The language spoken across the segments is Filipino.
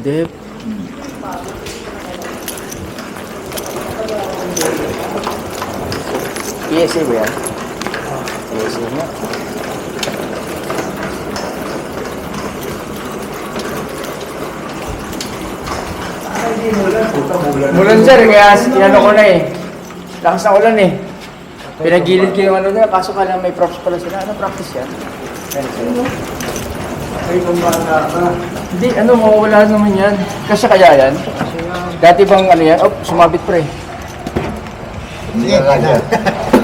Hindi. PSA ba yan? PSA nga. Mulan sir, kaya inano ko na eh. Lakas ng ulan eh. Pinagilid ko yung ano nila, kaso ka lang may props pala sila. Ano practice yan? Ano sir? Ay, kumbata ka. Hindi, ano, mawawala naman yan. Kasi kaya yan? Dati bang ano yan? Oh, sumabit pre. Sige.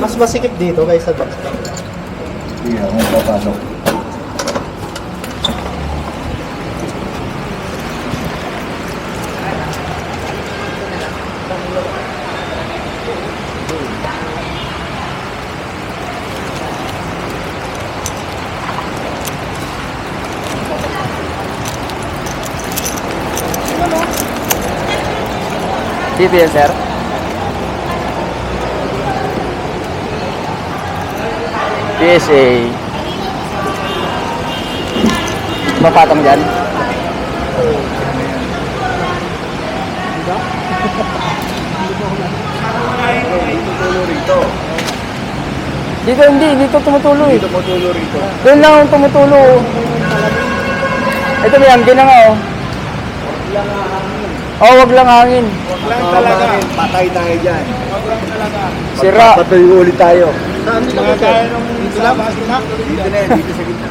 Mas masikip dito kaysa doon. Sige, ako papasok. Dito yan, sir. PSA. Mapatang dyan? Dito hindi, dito tumutulo eh. Dito mo tulo rito. Doon lang ang tumutulo. Ito may hangin na nga oh. Oh, wag lang hangin. Lang talaga. Patay tayo dyan. Sira. Patuloy ulit tayo. Saan nila ba tayo? Dito lang? Dito na yan, dito sa gitna.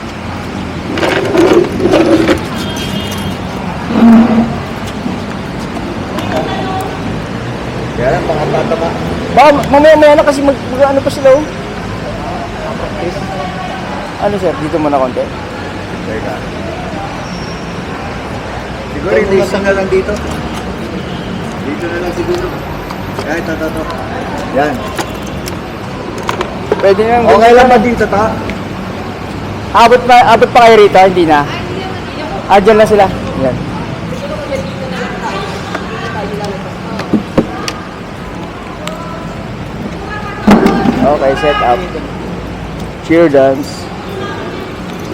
Kaya lang, baka tatama. Baka mamaya maya na kasi mag, mag ano pa sila oh. Ano sir, dito muna konti. Teka. Siguro hindi isa na lang dito. Dito na lang siguro. Yan, ito, ito, ito. Yan. Pwede na. Okay lang ba dito, ta? Abot pa, abot pa kayo rito, hindi na. Ah, dyan na sila. Yan. Okay, set up. Cheer dance.